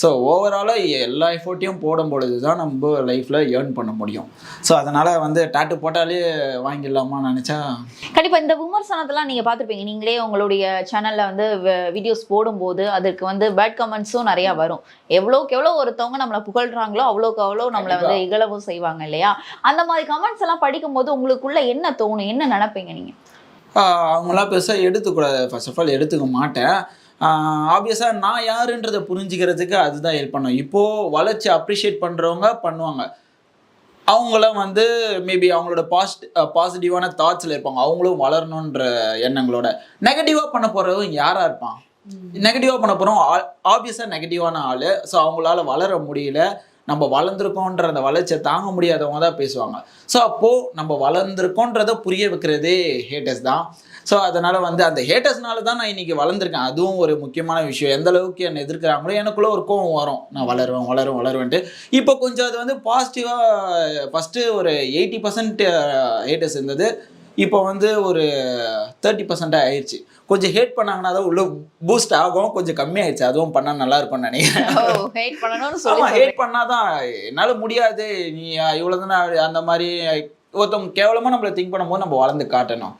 So ஓவராலாக எல்லா எஃபோர்ட்டையும் போடும் பொழுது தான் நம்ம லைஃப்பில் ஏர்ன் பண்ண முடியும். ஸோ அதனால் வந்து டாட்டு போட்டாலே வாங்கிடலாமா நினச்சா? கண்டிப்பா இந்த விமர்சனத்தெல்லாம் நீங்க பார்த்திருப்பீங்க. நீங்களே உங்களுடைய சேனல்ல வந்து வீடியோஸ் போடும்போது அதுக்கு வந்து பேட் கமெண்ட்ஸும் நிறைய வரும். எவ்வளோக்கு எவ்வளோ ஒருத்தவங்க நம்மளை புகழ்றாங்களோ அவ்வளோக்கு அவ்வளோ நம்மளை வந்து இகழவும் செய்வாங்க இல்லையா? அந்த மாதிரி கமெண்ட்ஸ் எல்லாம் படிக்கும்போது உங்களுக்குள்ள என்ன தோணும்? என்ன நினைப்பீங்க நீங்க? ஆஹ் அவங்களாம் பெருசாக எடுத்துக்கூடாது. ஃபர்ஸ்ட் ஆஃப் ஆல் எடுத்துக்க மாட்டேன். ஆப்வியஸாக நான் யாருன்றதை புரிஞ்சுக்கிறதுக்கு அதுதான் ஹெல்ப் பண்ணும். இப்போது வளர்ச்சி அப்ரிஷியேட் பண்ணுறவங்க பண்ணுவாங்க. அவங்களாம் வந்து மேபி அவங்களோட பாசிட் பாசிட்டிவான தாட்ஸில் இருப்பாங்க. அவங்களும் வளரணுன்ற எண்ணங்களோட. நெகட்டிவாக பண்ண போகிறவங்க யாராக இருப்பான்? நெகட்டிவாக பண்ண போகிறோம் ஆப்வியஸாக நெகட்டிவான ஆள். ஸோ அவங்களால வளர முடியல. நம்ம வளர்ந்துருக்கோன்ற அந்த வளர்ச்சியை தாங்க முடியாதவங்க தான் பேசுவாங்க. ஸோ அப்போது நம்ம வளர்ந்துருக்கோன்றதை புரிய வைக்கிறதே ஹேட்டர்ஸ் தான். ஸோ அதனால் வந்து அந்த ஹேட்டர்ஸ்னால தான் நான் இன்னைக்கு வளர்ந்துருக்கேன். அதுவும் ஒரு முக்கியமான விஷயம். எந்த அளவுக்கு என்னை எதிர்க்கிறாங்களோ எனக்குள்ளே ஒரு கோவம் வரும். நான் வளருவேன் வளருவேன் வளருவேன்ட்டு. இப்போ கொஞ்சம் அது வந்து பாசிட்டிவாக ஃபஸ்ட்டு ஒரு எயிட்டி பர்சன்ட் ஹேட்டர்ஸ் இருந்தது. இப்போ வந்து ஒரு தேர்ட்டி பர்சன்டாக ஆயிடுச்சு கொஞ்சம் ஹேட் பண்ணாங்கன்னா தான் உள்ள பூஸ்ட் ஆகும். கொஞ்சம் கம்மியாயிடுச்சு அதுவும் பண்ணால் நல்லா இருக்கும்னு நினைக்கிறேன். ஓ ஹேட் ஹேட் பண்ணாதான் என்னால முடியாது. நீ இவ்வளவு அந்த மாதிரி ஒருத்தவங்க கேவலமா நம்மள திங்க் பண்ணும்போது நம்ம வளர்ந்து காட்டணும்.